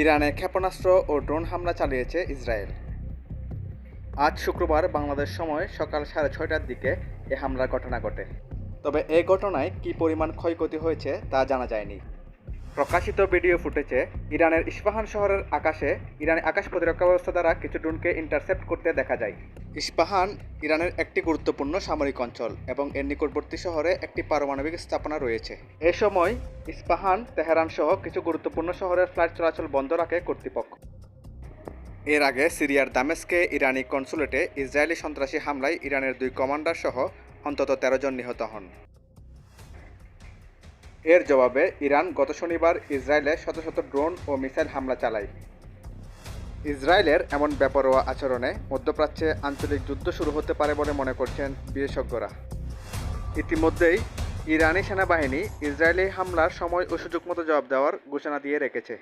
ইরানে ক্ষেপণাস্ত্র ও ড্রোন হামলা চালিয়েছে ইসরায়েল। আজ শুক্রবার বাংলাদেশ সময় সকাল সাড়ে ছয়টার দিকে এ হামলার ঘটনা ঘটে। তবে এ ঘটনায় কি পরিমাণ ক্ষয়ক্ষতি হয়েছে তা জানা যায়নি। প্রকাশিত ভিডিও ফুটেছে ইরানের ইস্পাহান শহরের আকাশে ইরানি আকাশ প্রতিরক্ষা ব্যবস্থা দ্বারা কিছু ড্রোনকে ইন্টারসেপ্ট করতে দেখা যায়। ইস্পাহান ইরানের একটি গুরুত্বপূর্ণ সামরিক অঞ্চল এবং এর নিকটবর্তী শহরে একটি পারমাণবিক স্থাপনা রয়েছে। এ সময় ইস্পাহান, তেহরান সহ কিছু গুরুত্বপূর্ণ শহরের ফ্লাইট চলাচল বন্ধ রাখে কর্তৃপক্ষ। এর আগে সিরিয়ার দামেস্কে ইরানি কনসুলেটে ইসরায়েলি সন্ত্রাসী হামলায় ইরানের দুই কমান্ডার সহ অন্তত তেরো জন নিহত হন। এর জবাবে ইরান গত শনিবার ইসরায়েলে শত শত ড্রোন ও মিসাইল হামলা চালায়। ইসরায়েলের এমন বেপরোয়া আচরণে মধ্যপ্রাচ্যে আঞ্চলিক যুদ্ধ শুরু হতে পারে বলে মনে করছেন বিশেষজ্ঞরা। ইতিমধ্যেই ইরানি সেনাবাহিনী ইসরায়েলি হামলার সময় ও সুযোগ মতো জবাব দেওয়ার ঘোষণা দিয়ে রেখেছে।